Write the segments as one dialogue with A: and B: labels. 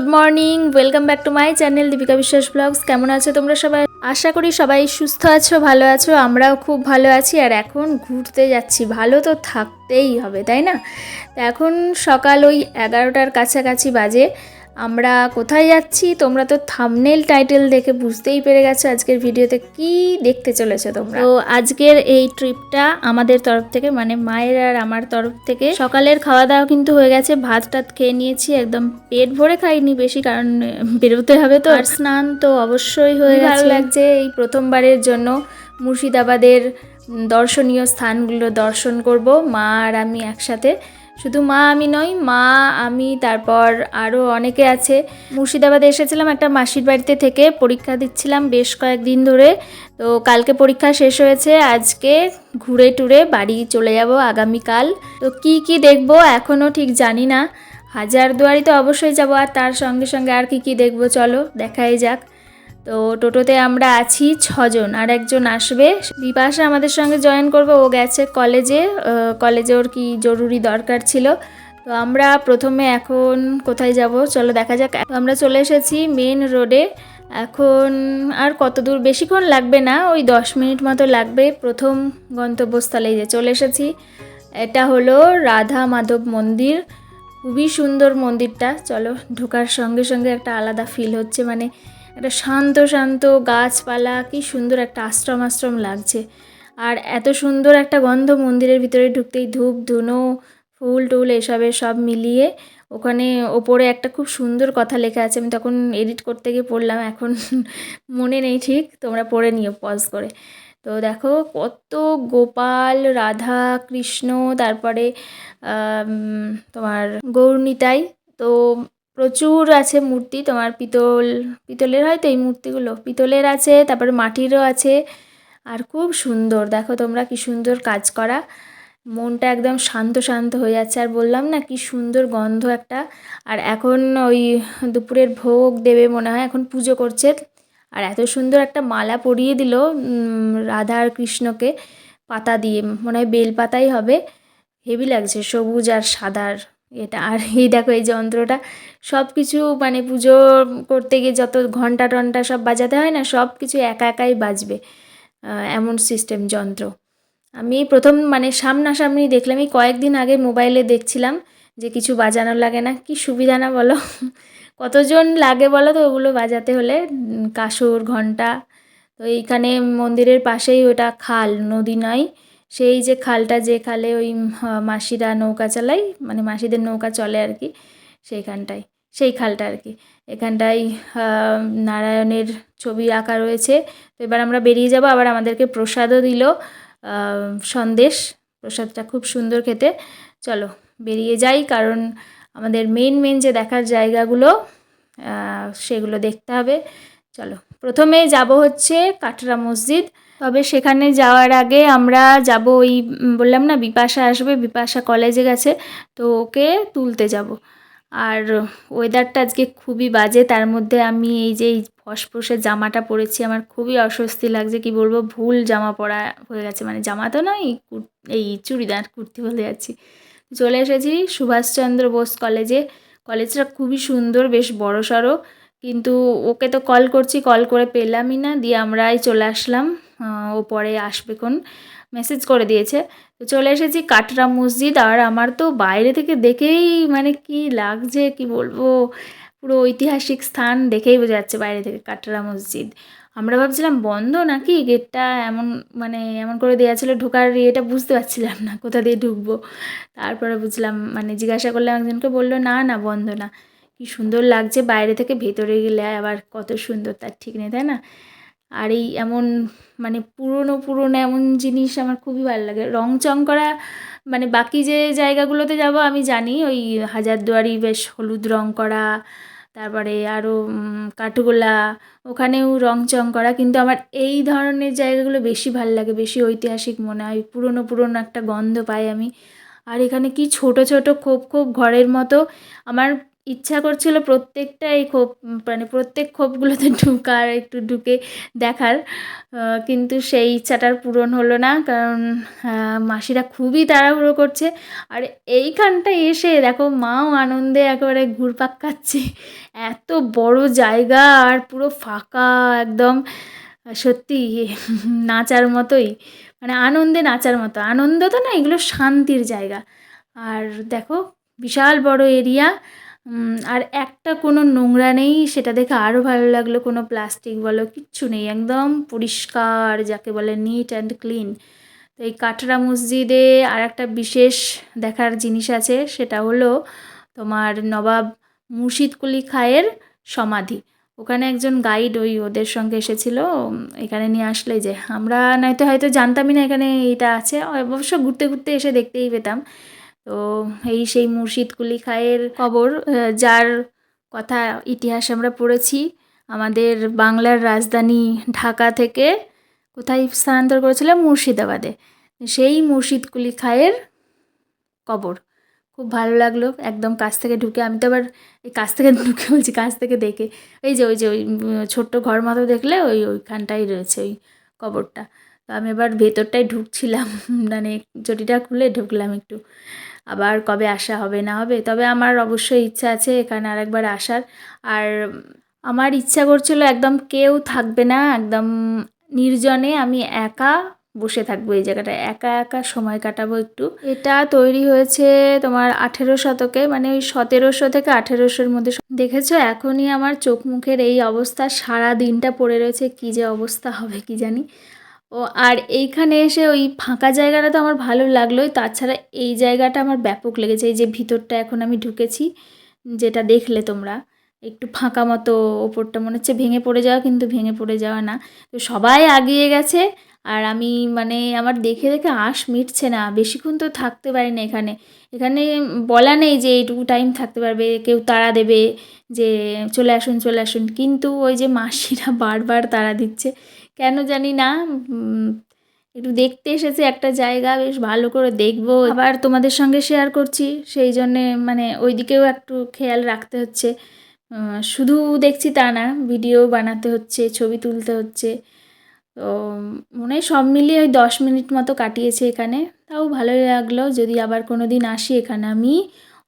A: Good morning welcome back to my channel Deepika Biswas vlogs কেমন আছো তোমরা সবাই? আশা করি সবাই সুস্থ আছো, ভালো আছো, আমরাও খুব ভালো আছি। আর এখন ঘুরতে যাচ্ছি। ভালো তো থাকতেই হবে, তাই না? এখন সকাল ওই এগারোটার কাছাকাছি বাজে। আমরা কোথায় যাচ্ছি? তোমরা তো থামনেল টাইটেল দেখে বুঝতেই পেরে গেছো আজকের ভিডিওতে কি দেখতে চলেছো তোমরা। তো আজকের এই ট্রিপটা আমাদের তরফ থেকে মানে মায়ের আর আমার তরফ থেকে সকালের খাওয়া দাওয়া কিন্তু হয়ে গেছে। ভাত টাত খেয়ে নিয়েছি একদম পেট ভরে খাইনি বেশি কারণ বেরোতে হবে তো। আর স্নান তো অবশ্যই হয়ে গেছে ভালো লাগছে এই প্রথমবারের জন্য মুর্শিদাবাদের দর্শনীয় স্থানগুলো দর্শন করব মা আর আমি একসাথে। শুধু মা, আমি নই, মা, আমি, তারপর আরও অনেকে আছে। মুর্শিদাবাদে এসেছিলাম একটা মাসির বাড়িতে থেকে, পরীক্ষা দিচ্ছিলাম বেশ কয়েকদিন ধরে। তো কালকে পরীক্ষা শেষ হয়েছে, আজকে ঘুরে টুরে বাড়ি চলে যাব আগামীকাল। তো কি কি দেখব এখনও ঠিক জানি না। হাজারদুয়ারি তো অবশ্যই যাব, আর তার সঙ্গে সঙ্গে আর কি কি দেখব চলো, দেখাই যাক। তো টোটোতে আমরা আছি ছজন, আর একজন আসবে। বিপাশা আমাদের সঙ্গে জয়েন করবে, ও গেছে কলেজে কলেজে ওর কি জরুরি দরকার ছিল। তো আমরা প্রথমে এখন কোথায় যাব? চলো দেখা যাক। আমরা চলে এসেছি মেন রোডে এখন আর কত দূর? বেশিক্ষণ লাগবে না, ওই দশ মিনিট মতো লাগবে প্রথম গন্তব্যস্থলে যে চলে এসেছি। এটা হলো রাধা মাধব মন্দির। খুবই সুন্দর মন্দিরটা। চলো ঢোকার সঙ্গে সঙ্গে একটা আলাদা ফিল হচ্ছে। মানে একটা শান্ত শান্ত গাছপালা, কি সুন্দর একটা আশ্রম আশ্রম লাগছে। আর এত সুন্দর একটা গন্ধ মন্দিরের ভিতরে ঢুকতেই ধূপ, ধুনো, ফুল, টুল এসবের সব মিলিয়ে ওখানে ওপরে একটা খুব সুন্দর কথা লেখা আছে। আমি তখন এডিট করতে গিয়ে পড়লাম, এখন মনে নেই ঠিক, তোমরা পড়ে নিও পজ করে। তো দেখো, কত গোপাল, রাধা, কৃষ্ণ, তারপরে তোমার গৌরনিতাই তো প্রচুর আছে মূর্তি, তোমার পিতল, পিতলের হয়তো এই মূর্তিগুলো, পিতলের আছে, তারপরে মাটিরও আছে, আর খুব সুন্দর, দেখো তোমরা কি সুন্দর কাজ করা, মনটা একদম শান্ত শান্ত হয়ে যাচ্ছে, আর বললাম না কি সুন্দর গন্ধ একটা, আর এখন ওই দুপুরের ভোগ দেবে মনে হয়, এখন পুজো করছে, আর এত সুন্দর একটা মালা পরিয়ে দিল রাধা আর কৃষ্ণকে, পাতা দিয়ে, মনে হয় বেল পাতাই হবে, হেভি লাগছে, সবুজ আর সাদার এটা আর এই দেখো এই যন্ত্রটা সব কিছু মানে পুজো করতে গিয়ে যত ঘণ্টা টন্টা সব বাজাতে হয় না সব কিছু একা একাই বাজবে এমন সিস্টেম যন্ত্র। আমি প্রথম মানে সামনাসামনি দেখলাম, এই কয়েকদিন আগে মোবাইলে দেখছিলাম যে কিছু বাজানো লাগে না, কি সুবিধা না বলো? কতজন লাগে বলো তো ওগুলো বাজাতে হলে? কাসর, ঘণ্টা, তো এইখানে মন্দিরের পাশেই ওটা খাল, নদী নয় সেই যে খালটা যে খালে ওই মাসিরা নৌকা চালায় মানে মাসিদের নৌকা চলে আর কি, সেইখানটায়, সেই খালটা আর কি। এখানটায় নারায়ণের ছবি আঁকা রয়েছে। তো এবার আমরা বেরিয়ে যাব, আবার আমাদেরকে প্রসাদও দিল সন্দেশ। প্রসাদটা খুব সুন্দর খেতে। চলো, বেরিয়ে যাই, কারণ আমাদের মেন মেন যে দেখার জায়গাগুলো সেগুলো দেখতে হবে। চলো, প্রথমে যাব হচ্ছে কাটরা মসজিদ। তবে সেখানে যাওয়ার আগে আমরা যাব ওই বললাম না, বিপাশা আসবে, বিপাশা কলেজে গেছে, তো ওকে তুলতে যাব। আর ওয়েদারটা আজকে খুবই বাজে, তার মধ্যে আমি এই যে এই ফসফসে জামাটা পরেছি, আমার খুবই অস্বস্তি লাগছে, কি বলব, ভুল জামা পরা হয়ে গেছে মানে জামা তো নয় এই চুড়িদার, কুর্তি বলে যাচ্ছি। চলে এসেছি সুভাষচন্দ্র বোস কলেজে কলেজটা খুবই সুন্দর, বেশ বড় সড়ো কিন্তু ওকে তো কল করছি কল করে পেলামই না, দিয়ে আমরাই চলে আসলাম। ও পরে আসবে কোন মেসেজ করে দিয়েছে। তো চলে এসেছি কাটরা মসজিদ, আর আমার তো বাইরে থেকে দেখেই মানে কি লাগছে, কি বলব, পুরো ঐতিহাসিক স্থান দেখেই বোঝা যাচ্ছে বাইরে থেকে কাটরা মসজিদ। আমরা ভাবছিলাম, বন্ধ নাকি? গেটটা এমন মানে এমন করে দেওয়া ছিল, ঢোকার ইয়েটা বুঝতে পারছিলাম না, কোথা দিয়ে ঢুকবো। তারপরে বুঝলাম মানে জিজ্ঞাসা করলাম, একজনকে বলল, না না, বন্ধ না। কি সুন্দর লাগছে, বাইরে থেকে ভেতরে গেলে আবার কত সুন্দর, তার ঠিক নেই, তাই না? আর এই এমন মানে পুরনো পুরনো এমন জিনিস আমার খুবই ভালো লাগে। রং চং করা মানে বাকি যে জায়গাগুলোতে যাব আমি জানি, ওই হাজারদুয়ারি বেশ হলুদ রং করা তারপরে আরও কাঠগোলা, ওখানেও রং চং করা কিন্তু আমার এই ধরনের জায়গাগুলো বেশি ভালো লাগে, বেশি ঐতিহাসিক মনে হয়। পুরনো পুরনো একটা গন্ধ পাই আমি। আর এখানে কি ছোট ছোট খোপ খোপ ঘরের মতো, আমার ইচ্ছা করছিল প্রত্যেকটা এই খোপ মানে প্রত্যেক খোপগুলোতে ঢুকার একটু ঢুকে দেখার। কিন্তু সেই ইচ্ছাটার পূরণ হলো না, কারণ মাসিরা খুবই তাড়াহুড়ো করছে। আর এইখানটা এসে দেখো মাও আনন্দে একেবারে ঘুরপাক খাচ্ছে। এত বড় জায়গা আর পুরো ফাঁকা একদম। সত্যি নাচার মতোই মানে আনন্দে নাচার মতো। আনন্দ তো না, এগুলো শান্তির জায়গা। আর দেখো বিশাল বড় এরিয়া। আর একটা কোনো নোংরা নেই, সেটা দেখে আরও ভালো লাগল, কোনো প্লাস্টিক বলো, কিচ্ছু নেই, একদম পরিষ্কার, যাকে বলে নিট অ্যান্ড ক্লিন তো এই কাটরা মসজিদে আর একটা বিশেষ দেখার জিনিস আছে, সেটা হলো তোমার নবাব মুর্শিদ কুলি খায়ের সমাধি। ওখানে একজন গাইড ওই ওদের সঙ্গে এসেছিল এখানে নিয়ে আসলে যে, আমরা নয়তো হয়তো জানতামই না এখানে এটা আছে, অবশ্য ঘুরতে ঘুরতে এসে দেখতেই পেতাম। তো এই সেই মুর্শিদ কুলি খায়ের আহ, যার কথা ইতিহাস আমরা পড়েছি আমাদের বাংলার রাজধানী ঢাকা থেকে কোথায় স্থানান্তর করেছিলাম? মুর্শিদাবাদে। সেই মুর্শিদ কুলি খায়ের কবর। খুব ভালো লাগল একদম কাছ থেকে ঢুকে। আমি তো আবার এই কাছ থেকে ঢুকে বলছি কাছ থেকে দেখে। এই যে ওই যে ওই ছোট্ট ঘর মতো দেখলে ওই ওইখানটাই রয়েছে ওই কবরটা। তো আমি এবার ভেতরটায় ঢুকছিলাম। মানে চটিটা খুলে ঢুকলাম একটু। আবার কবে আসা হবে, না হবে, তবে আমার অবশ্যই ইচ্ছা আছে এখানে আরেকবার আসার। আর আমার ইচ্ছা করছিল একদম কেউ থাকবে না, একদম নির্জনে আমি একা বসে থাকব এই জায়গাটায়। একা একা সময় কাটাবো একটু। এটা তৈরি হয়েছে তোমার আঠেরো শতকে মানে ওই সতেরোশো থেকে আঠেরোশোর মধ্যে। দেখেছ, এখনই আমার চোখ মুখের এই অবস্থা সারা দিনটা পড়ে রয়েছে, কী যে অবস্থা হবে কি জানি। ও, আর এইখানে এসে ওই ফাঁকা জায়গাটা তো আমার ভালো লাগলোই। তাছাড়া এই জায়গাটা আমার ব্যাপক লেগেছে। এই যে ভিতরটা এখন আমি ঢুকেছি, যেটা দেখলে তোমরা, একটু ফাঁকা মতো ওপরটা মনে হচ্ছে ভেঙে পড়ে যাওয়া, কিন্তু ভেঙে পড়ে যাওয়া না। তো সবাই আগিয়ে গেছে, আর আমি মানে আমার দেখে দেখে আশ মিটছে না। বেশিক্ষণ তো থাকতে পারি না এখানে। এখানে বলা নেই যে এইটুকু টাইম থাকতে পারবে, কেউ তাড়া দেবে যে চলে আসুন চলে আসুন। কিন্তু ওই যে মাসিরা বারবার তাড়া দিচ্ছে কেন জানি না একটু দেখতে এসেছে একটা জায়গা, বেশ ভালো করে দেখব। আবার তোমাদের সঙ্গে শেয়ার করছি, সেই জন্যে মানে ওইদিকেও একটু খেয়াল রাখতে হচ্ছে। শুধু দেখছি তা না ভিডিও বানাতে হচ্ছে, ছবি তুলতে হচ্ছে। তো, মনে হয় সব মিলিয়ে ওই দশ মিনিট মতো কাটিয়েছে এখানে। তাও ভালোই লাগল, যদি আবার কোনো দিন আসি এখানে, আমি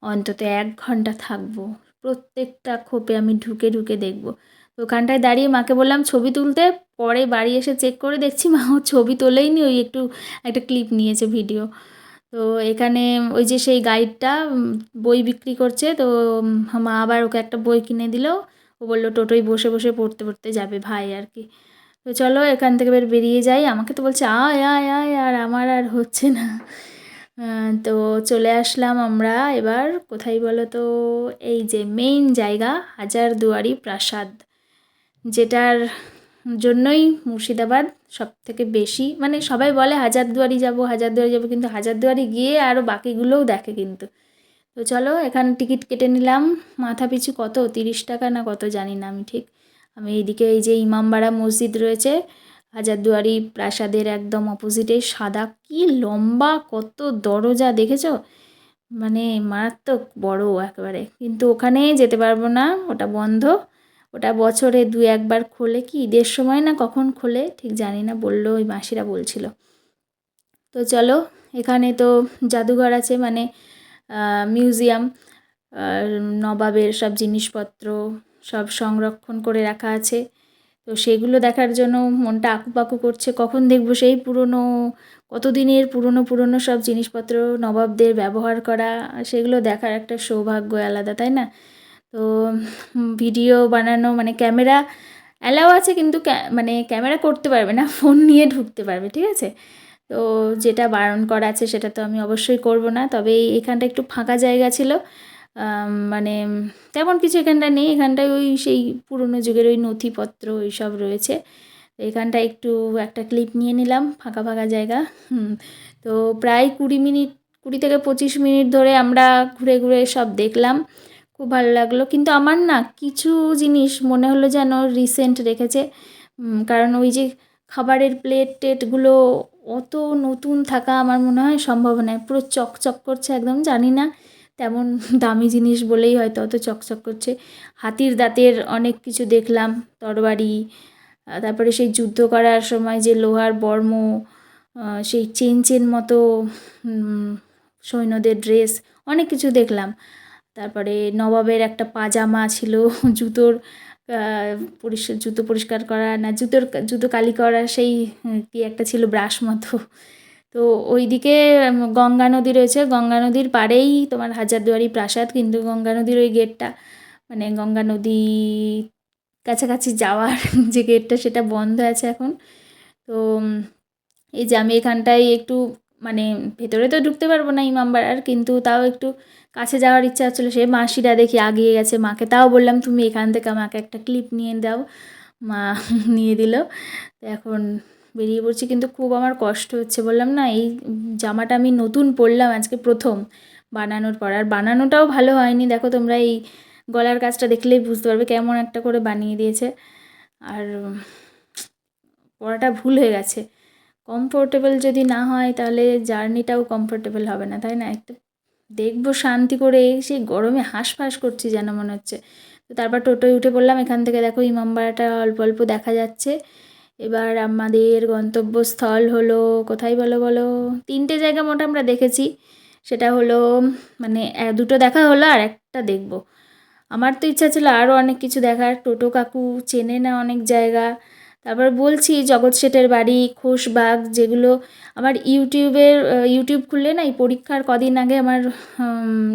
A: অন্তত এক ঘণ্টা থাকব। প্রত্যেকটা খোপে আমি ঢুকে ঢুকে দেখব। তো ওখানটায় দাঁড়িয়ে মাকে বললাম, ছবি তুলতে? পরে বাড়ি এসে চেক করে দেখছি, মা ও ছবি তোলেইনি, ওই একটু একটা ক্লিপ নিয়েছে ভিডিও তো এখানে ওই যে সেই গাইডটা বই বিক্রি করছে, তো মা আবার ওকে একটা বই কিনে দিল। ও বলল, টোটোয় বসে বসে পড়তে পড়তে যাবে ভাই আর কি। তো চলো এখান থেকে এবার বেরিয়ে যাই। আমাকে তো বলছে, আয় আয় আয়, আর আমার আর হচ্ছে না। তো চলে আসলাম আমরা এবার, কোথায় বলো তো? এই যে মেইন জায়গা, হাজারদুয়ারি প্রাসাদ। যেটার জন্যই মুর্শিদাবাদ সব থেকে বেশি মানে সবাই বলে হাজারদুয়ারি যাব হাজারদুয়ারি যাব, কিন্তু হাজারদুয়ারি গিয়ে আরও বাকিগুলোও দেখে কিন্তু। তো চলো, এখানে টিকিট কেটে নিলাম। মাথা পিছু কত? তিরিশ টাকা না কত জানি না আমি ঠিক। আমি এইদিকে এই যে ইমামবাড়া মসজিদ রয়েছে, হাজারদুয়ারি প্রাসাদের একদম অপোজিটে, সাদা কি লম্বা, কত দরজা দেখেছ? মানে মারাত্মক বড় একেবারে। কিন্তু ওখানে যেতে পারব না, ওটা বন্ধ। ওটা বছরে দু একবার খোলে কি? ঈদের সময় না কখন খোলে? ঠিক জানি না, বলল ওই মাসিরা বলছিল। তো চলো, এখানে তো জাদুঘর আছে মানে মিউজিয়াম নবাবের সব জিনিসপত্র সব সংরক্ষণ করে রাখা আছে। তো সেগুলো দেখার জন্য মনটা আকুপাকু করছে। কখন দেখব সেই পুরনো, কতদিনের পুরনো পুরনো সব জিনিসপত্র নবাবদের ব্যবহার করা, সেগুলো দেখার একটা সৌভাগ্য আলাদা, তাই না? তো ভিডিও বানানো মানে ক্যামেরা অ্যালাও আছে কিন্তু মানে ক্যামেরা করতে পারবে না, ফোন নিয়ে ঢুকতে পারবে, ঠিক আছে? তো, যেটা বারণ করা আছে সেটা তো আমি অবশ্যই করব না, তবে এখানটা একটু ফাঁকা জায়গা ছিল মানে তেমন কিছু এখানটা নেই, এখানটায় ওই সেই পুরনো যুগের ওই নথিপত্র এইসব রয়েছে এখানটা একটু একটা ক্লিপ নিয়ে নিলাম, ফাঁকা ফাঁকা জায়গা তো প্রায় কুড়ি মিনিট, কুড়ি থেকে পঁচিশ মিনিট ধরে আমরা ঘুরে ঘুরে সব দেখলাম খুব ভালো লাগল। কিন্তু আমার না কিছু জিনিস মনে হলো যেন রিসেন্ট রেখেছে। কারণ ওই যে খাবারের প্লেট টেটগুলো অত নতুন থাকা আমার মনে হয় সম্ভব নয়। পুরো চকচক করছে একদম, জানি না তেমন দামি জিনিস বলেই হয়তো অত চকচক করছে। হাতির দাঁতের অনেক কিছু দেখলাম, তরবারি তারপরে সেই যুদ্ধ করার সময় যে লোহার বর্ম সেই চেন চেন মতো সৈন্যদের ড্রেস অনেক কিছু দেখলাম। তারপরে নবাবের একটা পাজামা ছিল, জুতোর পরিষ্কার, জুতো পরিষ্কার করা, না জুতোর, জুতো কালি করা, সেই কি একটা ছিল ব্রাশ মতো। তো ওইদিকে গঙ্গা নদী রয়েছে, গঙ্গা নদীর পাড়েই তোমার হাজারদুয়ারি প্রাসাদ, কিন্তু গঙ্গা নদীর ওই গেটটা মানে গঙ্গা নদী কাছাকাছি যাওয়ার যে গেটটা, সেটা বন্ধ আছে এখন। তো এই যে আমি এখানটায় একটু মানে ভেতরে তো ঢুকতে পারব না ইমামবাড়ার, কিন্তু তাও একটু কাছে যাওয়ার ইচ্ছা হচ্ছিল, সে মাসিরা দেখি আগিয়ে গেছে মাকে। তাও বললাম, তুমি এখান থেকে আমাকে একটা ক্লিপ নিয়ে দাও। মা নিয়ে দিল। এখন বেরিয়ে পড়ছি, কিন্তু খুব আমার কষ্ট হচ্ছে। বললাম, না, এই জামাটা আমি নতুন পরলাম আজকে প্রথম বানানোর পর। আর বানানোটাও ভালো হয়নি। দেখো তোমরা এই গলার কাজটা দেখলেই বুঝতে পারবে কেমন একটা করে বানিয়ে দিয়েছে। আর পরাটা ভুল হয়ে গেছে। কমফোর্টেবল যদি না হয়, তাহলে জার্নিটাও কমফোর্টেবল হবে না, তাই না? একটু দেখব, শান্তি করে সেই গরমে হাঁসফাঁস করছি যেন মনে হচ্ছে। তো তারপর টোটোয় উঠে পড়লাম, এখান থেকে দেখো ইমামবাড়াটা অল্প অল্প দেখা যাচ্ছে। এবার আমাদের গন্তব্যস্থল হলো, কোথায় বলো বলো? তিনটে জায়গা মোটা আমরা দেখেছি। সেটা হলো মানে দুটো দেখা হলো আর একটা দেখব। আমার তো ইচ্ছা ছিল আরও অনেক কিছু দেখার। টোটো কাকু চেনে না অনেক জায়গা। তারপর বলছি, জগৎ শেঠের বাড়ি খোশবাগ যেগুলো আমার ইউটিউবের ইউটিউব খুললে না, এই পরীক্ষার কদিন আগে আমার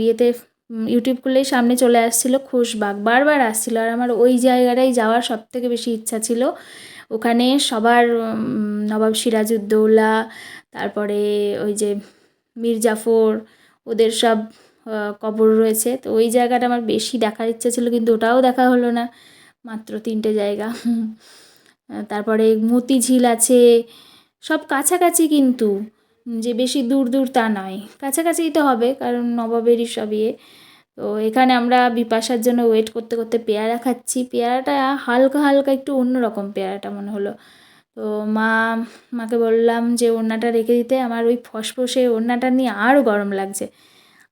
A: ইয়েতে ইউটিউব খুললেই সামনে চলে আসছিল খোশবাগ বারবার আসছিল আর আমার ওই জায়গাটাই যাওয়ার সব থেকে বেশি ইচ্ছা ছিল। ওখানে সবার নবাব সিরাজউদ্দৌলা, তারপরে ওই যে মীর জাফর ওদের সব কবর রয়েছে। তো ওই জায়গাটা আমার বেশি দেখার ইচ্ছা ছিল, কিন্তু ওটাও দেখা হলো না, মাত্র তিনটে জায়গা। তারপরে মতিঝিল আছে, সব কাছাকাছি কিন্তু যে বেশি দূর দূর তা নয়। কাছাকাছিই তো হবে, কারণ নবাবেরই সব ইয়ে। তো এখানে আমরা বিপাশার জন্য ওয়েট করতে করতে পেয়ারা খাচ্ছি। পেয়ারাটা হালকা হালকা একটু অন্যরকম পেয়ারাটা মনে হলো। তো মা, মাকে বললাম যে ওড়নাটা রেখে দিতে, আমার ওই ফসফসে ওড়নাটা নিয়ে আরও গরম লাগছে।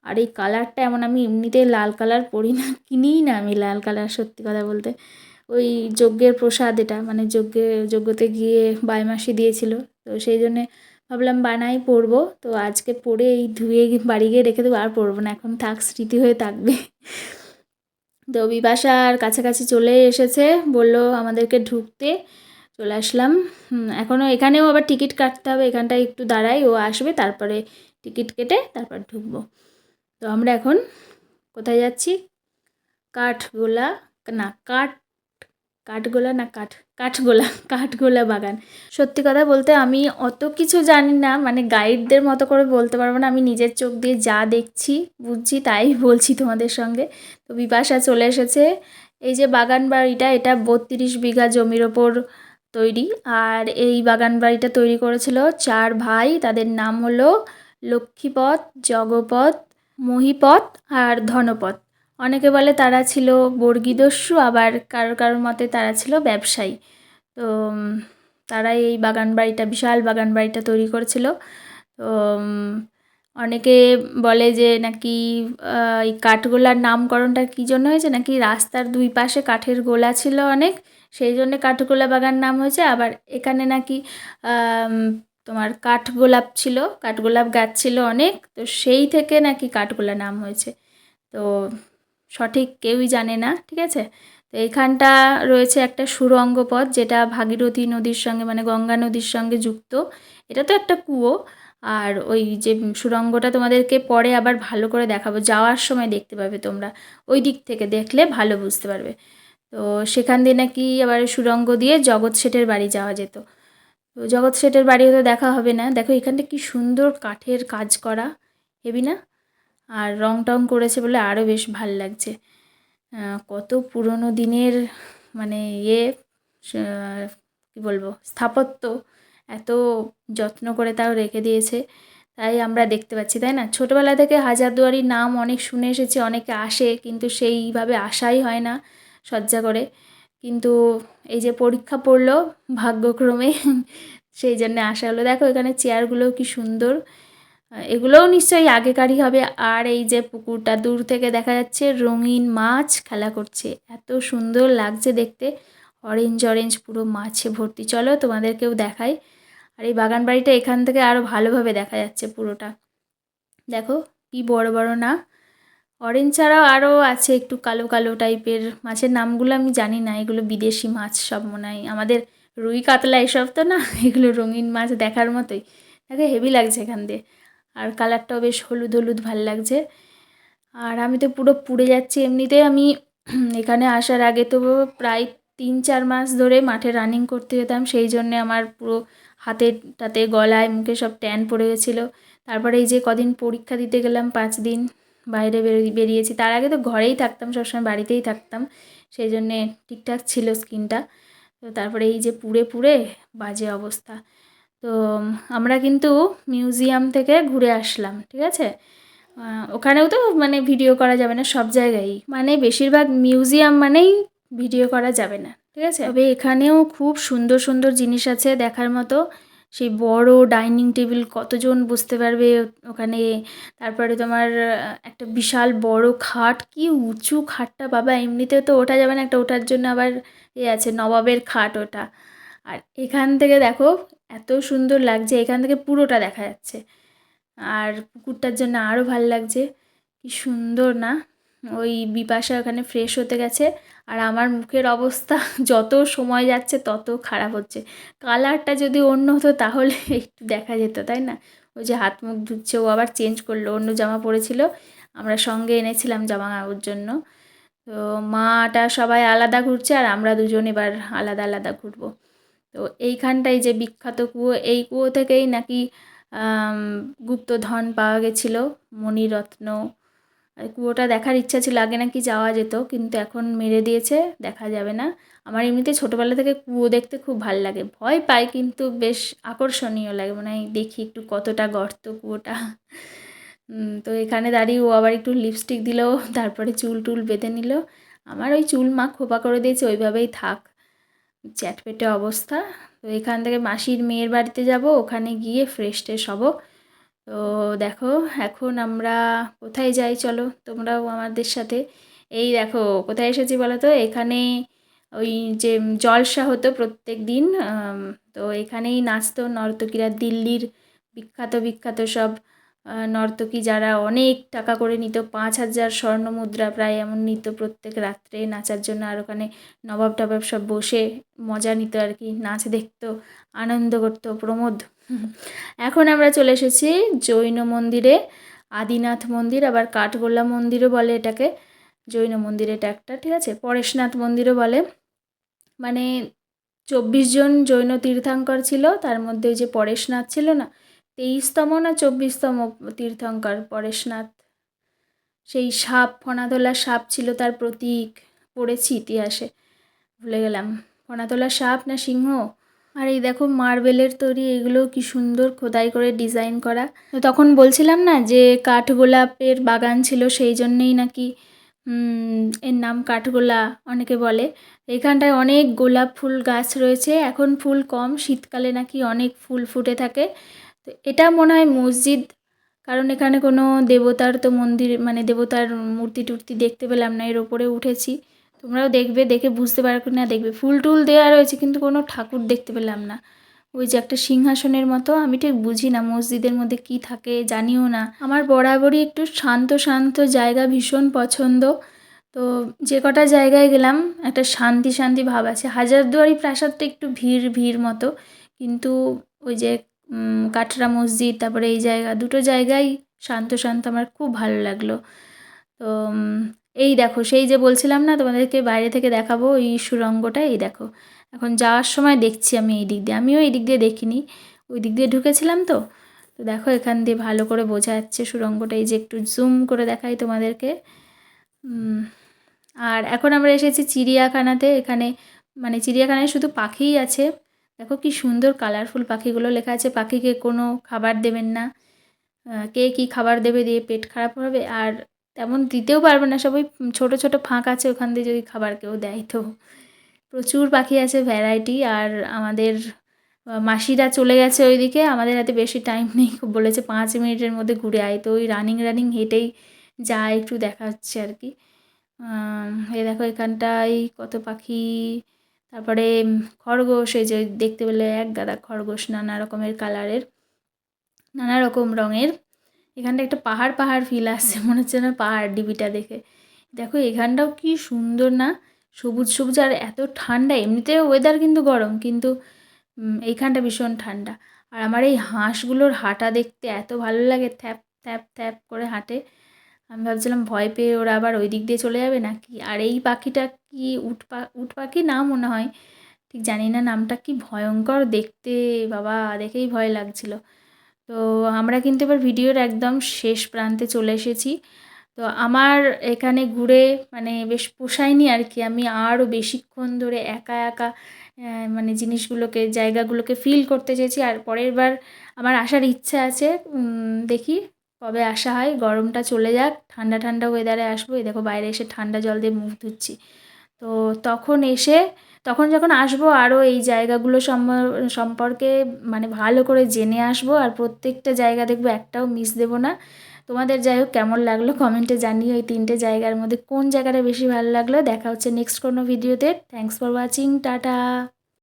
A: আর এই কালারটা এমন আমি এমনিতে লাল কালার পরি না, কিনিই না আমি লাল কালার সত্যি কথা বলতে। ওই যজ্ঞের প্রসাদ এটা মানে যজ্ঞে, যজ্ঞতে গিয়ে বাইমাসি দিয়েছিল। তো সেই জন্যে ভাবলাম বানাই, পরবো। তো আজকে পরে এই ধুয়ে বাড়ি গিয়ে রেখে দেবো, আর পরবো না। এখন থাক, স্মৃতি হয়ে থাকবে। তো বিপাশা আর কাছাকাছি চলে এসেছে, বলল আমাদেরকে ঢুকতে। চলে আসলাম। এখনও এখানেও আবার টিকিট কাটতে হবে, এখানটায় একটু দাঁড়াই, ও আসবে, তারপরে টিকিট কেটে তারপর ঢুকবো। তো আমরা এখন কোথায় যাচ্ছি? কাঠগোলা, না, কাঠ কাঠগোলা না কাঠ, কাঠগোলা কাঠগোলা বাগান। সত্যি কথা বলতে আমি অত কিছু জানি না মানে গাইডদের মতো করে বলতে পারব না। আমি নিজের চোখ দিয়ে যা দেখছি, বুঝছি, তাই বলছি তোমাদের সঙ্গে। তো বিপাশা চলে এসেছে। এই যে বাগান বাড়িটা, এটা বত্রিশ বিঘা জমির ওপর তৈরি। আর এই বাগান বাড়িটা তৈরি করেছিল চার ভাই। তাদের নাম হলো লক্ষ্মীপথ, জগপথ, মহিপথ আর ধনপদ অনেকে বলে তারা ছিল বর্গীদস্যু, আবার কারও কারোর মতে তারা ছিল ব্যবসায়ী। তো তারাই এই বাগান বাড়িটা, বিশাল বাগান বাড়িটা তৈরি করেছিল। তো অনেকে বলে যে নাকি এই কাঠগোলার নামকরণটা কী জন্য হয়েছে? নাকি রাস্তার দুই পাশে কাঠের গোলা ছিল অনেক, সেই জন্যে কাঠগোলা বাগান নাম হয়েছে। আবার এখানে নাকি তোমার কাঠগোলাপ ছিল, কাঠগোলাপ গাছ ছিল অনেক, তো সেই থেকে নাকি কাঠগোলা নাম হয়েছে। তো সঠিক কেউই জানে না, ঠিক আছে? তো এইখানটা রয়েছে একটা সুরঙ্গ পথ যেটা ভাগীরথী নদীর সঙ্গে মানে গঙ্গা নদীর সঙ্গে যুক্ত। এটা তো একটা কুয়ো। আর ওই যে সুরঙ্গটা তোমাদেরকে পরে আবার ভালো করে দেখাবো। যাওয়ার সময় দেখতে পাবে তোমরা। ওই দিক থেকে দেখলে ভালো বুঝতে পারবে। তো সেখান দিয়ে নাকি আবার সুরঙ্গ দিয়ে জগৎ শেঠের বাড়ি যাওয়া যেত। তো জগৎ শেঠের বাড়ি হয়তো দেখা হবে না। দেখো এখানটা কি সুন্দর কাঠের কাজ করা। হেবি না? আর রং টং করেছে বলে আরও বেশ ভালো লাগছে। কত পুরনো দিনের মানে ইয়ে কী বলব, স্থাপত্য এত যত্ন করে তাও রেখে দিয়েছে। তাই আমরা দেখতে পাচ্ছি, তাই না? ছোটোবেলা থেকে হাজারদুয়ারির নাম অনেক শুনে এসেছি, অনেকে আসে কিন্তু সেইভাবে আসাই হয় না সজ্জা করে। কিন্তু এই যে পরীক্ষা পড়ল ভাগ্যক্রমে, সেই জন্যে আসা হলো। দেখো এখানে চেয়ারগুলোও কি সুন্দর। এগুলোও নিশ্চয়ই আগেকারই হবে। আর এই যে পুকুরটা দূর থেকে দেখা যাচ্ছে, রঙিন মাছ খেলা করছে। এত সুন্দর লাগছে দেখতে। অরেঞ্জ অরেঞ্জ পুরো মাছে ভর্তি। চলো তোমাদেরকেও দেখাই। আর এই বাগান বাড়িটা এখান থেকে আরও ভালোভাবে দেখা যাচ্ছে পুরোটা। দেখো, কি বড় বড় না। অরেঞ্জ ছাড়াও আরও আছে একটু কালো কালো টাইপের। মাছের নামগুলো আমি জানি না, এগুলো বিদেশি মাছ সব মনে হয়। আমাদের রুই, কাতলা এসব তো না, এগুলো রঙিন মাছ দেখার মতোই। দেখো হেভি লাগছে এখান দিয়ে। আর কালারটাও বেশ হলুদ হলুদ ভালো লাগছে। আর আমি তো পুরো পুড়ে যাচ্ছি। এমনিতে আমি এখানে আসার আগে তো প্রায় তিন চার মাস ধরে মাঠে রানিং করতে যেতাম। সেই জন্যে আমার পুরো হাতে টাতে গলায় মুখে সব ট্যান পড়ে গেছিল। তারপরে এই যে কদিন পরীক্ষা দিতে গেলাম, পাঁচ দিন বাইরে বেরিয়ে বেরিয়েছি। তার আগে তো ঘরেই থাকতাম, সবসময় বাড়িতেই থাকতাম। সেই জন্যে ঠিকঠাক ছিল স্কিনটা তো তারপরে এই যে পুড়ে পুড়ে বাজে অবস্থা। তো আমরা কিন্তু মিউজিয়াম থেকে ঘুরে আসলাম, ঠিক আছে? ওখানেও তো মানে ভিডিও করা যাবে না সব জায়গায় মানে বেশিরভাগ মিউজিয়াম মানেই ভিডিও করা যাবে না, ঠিক আছে? তবে এখানেও খুব সুন্দর সুন্দর জিনিস আছে দেখার মতো। সেই বড় ডাইনিং টেবিল, কতজন বসতে পারবে ওখানে? তারপরে তোমার একটা বিশাল বড় খাট, কি উঁচু খাটটা বাবা, এমনিতে তো ওঠা যাবে না, একটা ওঠার জন্য আবার এ আছে, নবাবের খাট ওটা। আর এখান থেকে দেখো এত সুন্দর লাগছে, এখান থেকে পুরোটা দেখা যাচ্ছে। আর পুকুরটার জন্য আরও ভালো লাগছে, কি সুন্দর না? ওই বিপাশা ওখানে ফ্রেশ হতে গেছে, আর আমার মুখের অবস্থা যত সময় যাচ্ছে তত খারাপ হচ্ছে। কালারটা যদি অন্য হতো তাহলে একটু দেখা যেত, তাই না? ওই যে হাত মুখ ধুচ্ছে, ও আবার চেঞ্জ করল, অন্য জামা পরেছিল। আমরা সঙ্গে এনেছিলাম জামা ওর জন্য। তো মাটা সবাই আলাদা ঘুরছে, আর আমরা দুজন এবার আলাদা আলাদা ঘুরবো। তো এইখানটায় যে বিখ্যাত কুয়ো, এই কুয়ো থেকেই নাকি গুপ্তধন পাওয়া গেছিল, মণিরত্ন। কুয়োটা দেখার ইচ্ছা ছিল, আগে নাকি যাওয়া যেত, কিন্তু এখন মেরে দিয়েছে, দেখা যাবে না। আমার এমনিতে ছোটোবেলা থেকে কুয়ো দেখতে খুব ভালো লাগে, ভয় পাই, কিন্তু বেশ আকর্ষণীয় লাগে মানে দেখি একটু কতটা গর্ত কুয়োটা। তো এখানে দাঁড়িয়ে ও আবার একটু লিপস্টিক দিল, তারপরে চুল টুল বেঁধে নিল। আমার ওই চুল মা খোপা করে দিয়েছে, ওইভাবেই থাক। চ্যাটপেটে অবস্থা। তো এখান থেকে মাসির মেয়ের বাড়িতে যাব, ওখানে গিয়ে ফ্রেশ ট্রেশ হব। তো দেখো, এখন আমরা কোথায় যাই চলো, তোমরাও আমাদের সাথে। এই দেখো, কোথায় এসেছি বলো তো এখানে ওই যে জলসা হতো প্রত্যেক দিন তো এখানেই নাচতো নর্তকীরা, দিল্লির বিখ্যাত বিখ্যাত সব নর্তকী যারা অনেক টাকা করে নিত, পাঁচ হাজার স্বর্ণ মুদ্রা প্রায় এমন নিত প্রত্যেক রাত্রে নাচার জন্য। আর ওখানে নবাব টবাব সব বসে মজা নিত আর কি, নাচ দেখতো, আনন্দ করতো, প্রমোদ। এখন আমরা চলে এসেছি জৈন মন্দিরে, আদিনাথ মন্দির, আবার কাঠগোল্লা মন্দিরও বলে এটাকে, জৈন মন্দির এটা একটা, ঠিক আছে? পরেশনাথ মন্দিরও বলে। মানে চব্বিশ জন জৈন তীর্থাঙ্কর ছিল, তার মধ্যে যে পরেশনাথ ছিল না তেইশতম না চব্বিশতম তীর্থঙ্কর পরেশনাথ? সেই সাপ ফণাতলা সাপ ছিল তার প্রতীক। পড়েছি ইতিহাসে। ভুলে গেলাম। ফণাতলা সাপ না সিংহ? আর এই দেখো মার্বেলের তৈরি, এগুলো কি সুন্দর খোদাই করে ডিজাইন করা। তো তখন বলছিলাম না যে কাঠগোলাপের বাগান ছিল, সেই জন্যেই নাকি এর নাম কাঠগোলা অনেকে বলে। এখানটায় অনেক গোলাপ ফুল গাছ রয়েছে। এখন ফুল কম, শীতকালে নাকি অনেক ফুল ফুটে থাকে। তো এটা মনে হয় মসজিদ, কারণ এখানে কোনো দেবতার তো মন্দির মানে দেবতার মূর্তি টুর্তি দেখতে পেলাম না, এর ওপরে উঠেছি। তোমরাও দেখবে, দেখে বুঝতে পারবে না, দেখবে। ফুল টুল দেওয়া রয়েছে, কিন্তু কোনো ঠাকুর দেখতে পেলাম না। ওই যে একটা সিংহাসনের মতো, আমি ঠিক বুঝি না মসজিদের মধ্যে কি থাকে, জানিও না। আমার বরাবরই একটু শান্ত শান্ত জায়গা ভীষণ পছন্দ। তো যে কটা জায়গায় গেলাম, একটা শান্তি শান্তি ভাব আছে। হাজারদুয়ারি প্রাসাদটা একটু ভিড় ভিড় মতো, কিন্তু ওই যে কাটরা মসজিদ, তারপরে এই জায়গা, দুটো জায়গায় শান্ত শান্ত আমার খুব ভালো লাগল। তো এই দেখো, সেই যে বলছিলাম না, তোমাদেরকে বাইরে থেকে দেখাবো এই সুরঙ্গটা, এই দেখো। এখন যাওয়ার সময় দেখছি আমি এই দিক দিয়ে, আমিও এই দিক দিয়ে দেখিনি, ওই দিক দিয়ে ঢুকেছিলাম তো। তো দেখো, এখান দিয়ে ভালো করে বোঝা যাচ্ছে সুরঙ্গটা, এই যে একটু জুম করে দেখাই তোমাদেরকে। আর এখন আমরা এসেছি চিড়িয়াখানাতে, এখানে মানে চিড়িয়াখানায় শুধু পাখিই আছে দেখো কি সুন্দর কালারফুল পাখিগুলো লেখা আছে, পাখিকে কোনো খাবার দেবেন না। কে কী খাবার দেবে দিয়ে পেট খারাপ হবে? আর তেমন দিতেও পারবে না, সবাই ছোট ছোট ফাঁক আছে, ওখান দিয়ে যদি খাবার কেউ দেয় তো। প্রচুর পাখি আছে ভ্যারাইটি আর আমাদের মাসিরা চলে গেছে ওইদিকে, আমাদের হাতে বেশি টাইম নেই। খুব বলেছে পাঁচ মিনিটের মধ্যে ঘুরে আয়। তো ওই রানিং রানিং হেঁটেই যা একটু দেখা হচ্ছে আর কি। এ দেখো এখানটায় কত পাখি তারপরে খরগোশ, এই যে দেখতে পেলে এক গাদা খরগোশ নানা রকমের কালারের, নানা রকম রঙের। এখানটা একটা পাহাড় পাহাড় ফিল আসছে মনে হচ্ছে না পাহাড় ডিবিটা দেখে। দেখো, এখানটাও কি সুন্দর না, সবুজ সবুজ আর এত ঠান্ডা। এমনিতে ওয়েদার কিন্তু গরম, কিন্তু এইখানটা ভীষণ ঠান্ডা। আর আমার এই হাঁসগুলোর হাঁটা দেখতে এত ভালো লাগে, থ্যাপ থ্যাপ থ্যাপ করে হাঁটে। আমি ভাবছিলাম ভয় পেয়ে ওরা আবার ওই দিক দিয়ে চলে যাবে নাকি? আর এই পাখিটা কি উট পা, উট পাখি না মনে হয়? ঠিক জানি না, নামটা কি ভয়ঙ্কর দেখতে, বাবা দেখেই ভয় লাগছিল। তো আমরা কিন্তু এবার ভিডিওর একদম শেষ প্রান্তে চলে এসেছি। তো আমার এখানে ঘুরে মানে বেশ পোষায়নি আর কি, আমি আরও বেশিক্ষণ ধরে একা একা মানে জিনিসগুলোকে, জায়গাগুলোকে ফিল করতে চেয়েছি। আর পরের বার আমার আসার ইচ্ছা আছে দেখি কবে আসা হয়? গরমটা চলে যাক, ঠান্ডা ঠান্ডা ওয়েদারে আসব। এই দেখো বাইরে এসে ঠান্ডা জল দিয়ে মুখ ধুচ্ছি। তো তখন এসে, তখন যখন আসব আরও এই জায়গাগুলো সম্পর্কে মানে ভালো করে জেনে আসব আর প্রত্যেকটা জায়গা দেখব একটাও মিস দেবো না। তোমাদের যাই হোক কেমন লাগল কমেন্টে জানিও এই তিনটে জায়গার মধ্যে কোন জায়গাটা বেশি ভালো লাগল। দেখা হচ্ছে নেক্সট কোনো ভিডিওতে থ্যাংকস ফর ওয়াচিং টাটা।